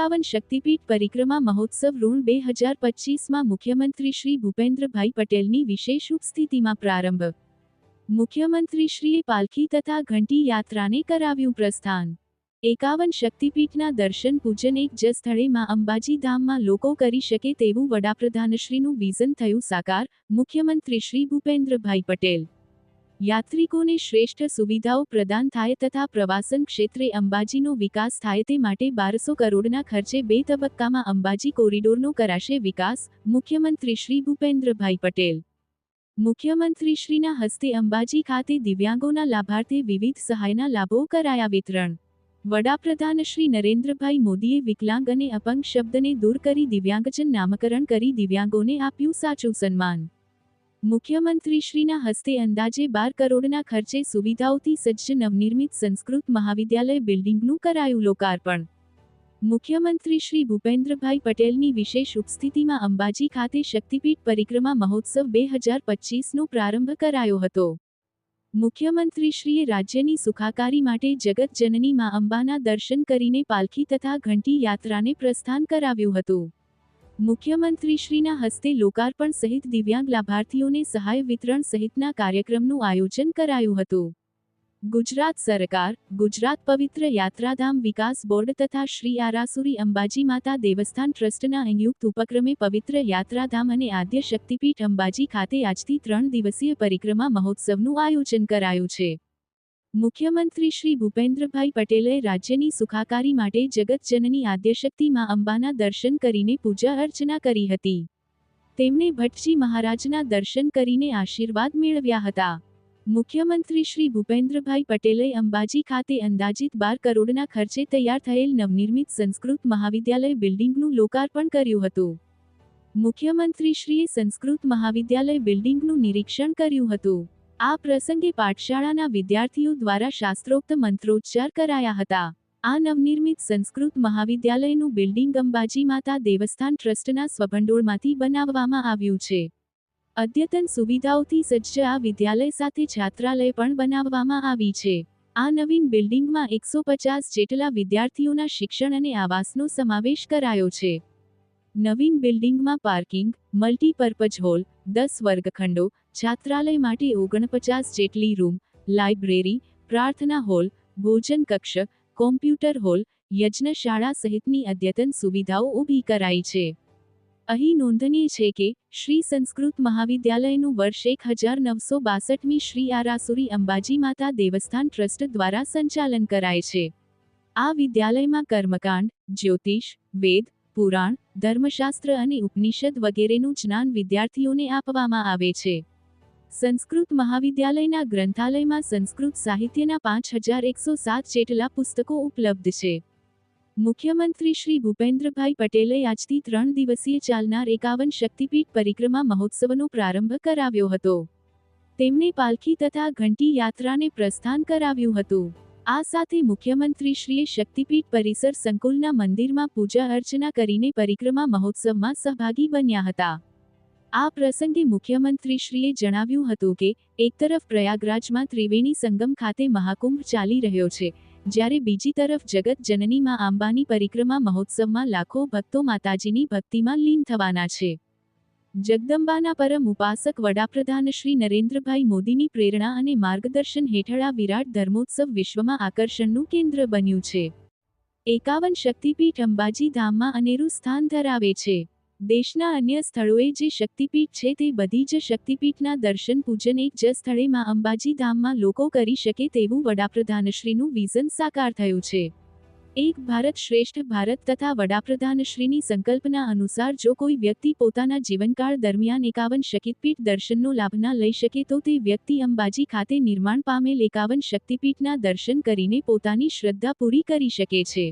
એકાવન શક્તિપીઠ પરિક્રમા મહોત્સવ ઋણ બે હજાર પચીસમાં મુખ્યમંત્રી શ્રી ભૂપેન્દ્રભાઈ પટેલની વિશેષ ઉપસ્થિતિમાં પ્રારંભ. મુખ્યમંત્રીશ્રીએ પાલખી તથા ઘંટી યાત્રાને કરાવ્યું પ્રસ્થાન. એકાવન શક્તિપીઠના દર્શન પૂજન એક જ સ્થળે માં અંબાજી ધામમાં લોકો કરી શકે તેવું વડાપ્રધાનશ્રીનું વિઝન થયું સાકાર મુખ્યમંત્રી શ્રી ભૂપેન્દ્રભાઈ પટેલ યાત્રિકોને શ્રેષ્ઠ સુવિધાઓ પ્રદાન થાય તથા પ્રવાસન ક્ષેત્રે અંબાજીનો વિકાસ થાય તે માટે બારસો કરોડના ખર્ચે બે તબક્કામાં અંબાજી કોરિડોરનો કરાશે વિકાસ, મુખ્યમંત્રી શ્રી ભૂપેન્દ્રભાઈ પટેલ. મુખ્યમંત્રીશ્રીના હસ્તે અંબાજી ખાતે દિવ્યાંગોના લાભાર્થે વિવિધ સહાયના લાભો કરાયા વિતરણ. વડાપ્રધાન શ્રી નરેન્દ્રભાઈ મોદીએ વિકલાંગ અને અપંગ શબ્દને દૂર કરી દિવ્યાંગજન નામકરણ કરી દિવ્યાંગોને આપ્યું સાચું સન્માન. મુખ્યમંત્રીશ્રીના હસ્તે અંદાજે બાર કરોડના ખર્ચે સુવિધાઓથી સજ્જ નવનિર્મિત સંસ્કૃત મહાવિદ્યાલય બિલ્ડિંગનું કરાયું લોકાર્પણ. મુખ્યમંત્રી શ્રી ભૂપેન્દ્રભાઈ પટેલની વિશેષ ઉપસ્થિતિમાં અંબાજી ખાતે શક્તિપીઠ પરિક્રમા મહોત્સવ બે હજાર પચીસનો પ્રારંભ કરાયો હતો. મુખ્યમંત્રીશ્રીએ રાજ્યની સુખાકારી માટે જગત જનની મા અંબાના દર્શન કરીને પાલખી તથા ઘંટી યાત્રાને પ્રસ્થાન કરાવ્યું હતું. મુખ્યમંત્રીશ્રીના હસ્તે લોકાર્પણ સહિત દિવ્યાંગ લાભાર્થીઓને સહાય વિતરણ સહિતના કાર્યક્રમનું આયોજન કરાયું હતું. ગુજરાત સરકાર, ગુજરાત પવિત્ર યાત્રાધામ વિકાસ બોર્ડ તથા શ્રી આરાસુરી અંબાજી માતા દેવસ્થાન ટ્રસ્ટના સંયુક્ત ઉપક્રમે પવિત્ર યાત્રાધામ અને આદ્ય શક્તિપીઠ અંબાજી ખાતે આજથી ત્રણ દિવસીય પરિક્રમા મહોત્સવનું આયોજન કરાયું છે. મુખ્યમંત્રી શ્રી ભૂપેન્દ્રભાઈ પટેલે રાજ્યની સુખાકારી માટે જગતજનની આદ્યશક્તિમાં અંબાના દર્શન કરીને પૂજા અર્ચના કરી હતી. તેમણે ભટ્ટજી મહારાજના દર્શન કરીને આશીર્વાદ મેળવ્યા હતા. મુખ્યમંત્રી શ્રી ભૂપેન્દ્રભાઈ પટેલે અંબાજી ખાતે અંદાજિત બાર કરોડના ખર્ચે તૈયાર થયેલ નવનિર્મિત સંસ્કૃત મહાવિદ્યાલય બિલ્ડિંગનું લોકાર્પણ કર્યું હતું. મુખ્યમંત્રીશ્રીએ સંસ્કૃત મહાવિદ્યાલય બિલ્ડિંગનું નિરીક્ષણ કર્યું હતું. આ પ્રસંગે પાઠશાળાના વિદ્યાર્થીઓ દ્વારા શાસ્ત્રોક્ત મંત્રોચ્ચાર કરાયા હતા. આ નવનિર્મિત સંસ્કૃત મહાવિદ્યાલયનું બિલ્ડિંગ અંબાજી માતા દેવસ્થાન ટ્રસ્ટના સ્વભંડોળમાંથી બનાવવામાં આવ્યું છે. અદ્યતન સુવિધાઓથી સજ્જ આ વિદ્યાલય સાથે છાત્રાલય પણ બનાવવામાં આવી છે. આ નવીન બિલ્ડિંગમાં એકસો પચાસ જેટલા વિદ્યાર્થીઓના શિક્ષણ અને આવાસનો સમાવેશ કરાયો છે. નવીન બિલ્ડિંગમાં પાર્કિંગ, મલ્ટીપર્પઝ હોલ, દસ વર્ગખંડો છાત્રાલય માટે ઓગણપચાસ જેટલી રૂમ, લાઇબ્રેરી, પ્રાર્થના હોલ, ભોજન કક્ષ, કોમ્પ્યુટર હોલ, યજ્ઞશાળા સહિતની અદ્યતન સુવિધાઓ ઊભી કરાઈ છે. અહીં નોંધનીય છે કે, શ્રી સંસ્કૃત મહાવિદ્યાલયનું વર્ષ એક હજાર નવસો બાસઠમી શ્રી આરાસુરી અંબાજી માતા દેવસ્થાન ટ્રસ્ટ દ્વારા સંચાલન કરાય છે. આ વિદ્યાલયમાં કર્મકાંડ, જ્યોતિષ, વેદ, પુરાણ, ધર્મશાસ્ત્ર અને ઉપનિષદ વગેરેનું જ્ઞાન વિદ્યાર્થીઓને આપવામાં આવે છે. સંસ્કૃત મહાવિદ્યાલયના ગ્રંથાલયમાં સંસ્કૃત સાહિત્યના પાંચ હજાર એકસો સાત જેટલા પુસ્તકો ઉપલબ્ધ છે. મુખ્યમંત્રી શ્રી ભૂપેન્દ્રભાઈ પટેલે આજથી ત્રણ દિવસીય ચાલનાર એકાવન શક્તિપીઠ પરિક્રમા મહોત્સવનો પ્રારંભ કરાવ્યો હતો. તેમણે પાલખી તથા ઘંટી યાત્રાને પ્રસ્થાન કરાવ્યું હતું. આ સાથે મુખ્યમંત્રીશ્રીએ શક્તિપીઠ પરિસર સંકુલના મંદિરમાં પૂજા અર્ચના કરીને પરિક્રમા મહોત્સવમાં સહભાગી બન્યા હતા. આ પ્રસંગે મુખ્યમંત્રીશ્રીએ જણાવ્યું હતું કે, એક તરફ પ્રયાગરાજમાં ત્રિવેણી સંગમ ખાતે મહાકુંભ ચાલી રહ્યો છે, જ્યારે બીજી તરફ જગત જનનીમાં આંબાની પરિક્રમા મહોત્સવમાં લાખો ભક્તો માતાજીની ભક્તિમાં લીન થવાના છે. જગદંબાના પરમ ઉપાસક વડાપ્રધાન શ્રી નરેન્દ્રભાઈ મોદીની પ્રેરણા અને માર્ગદર્શન હેઠળ આ વિરાટ ધર્મોત્સવ વિશ્વમાં આકર્ષણનું કેન્દ્ર બન્યું છે. એકાવન શક્તિપીઠ અંબાજી ધામમાં અનેરું સ્થાન ધરાવે છે. દેશના અન્ય સ્થળોએ જે શક્તિપીઠ છે તે બધી જ શક્તિપીઠના દર્શન પૂજન એક જ સ્થળે માં અંબાજી ધામમાં લોકો કરી શકે તેવું વડાપ્રધાનશ્રીનું વિઝન સાકાર થયું છે. એક ભારત શ્રેષ્ઠ ભારત તથા વડાપ્રધાનશ્રીની સંકલ્પના અનુસાર જો કોઈ વ્યક્તિ પોતાના જીવનકાળ દરમિયાન એકાવન શક્તિપીઠ દર્શનનો લાભ ના લઈ શકે તો તે વ્યક્તિ અંબાજી ખાતે નિર્માણ પામેલ એકાવન શક્તિપીઠના દર્શન કરીને પોતાની શ્રદ્ધા પૂરી કરી શકે છે.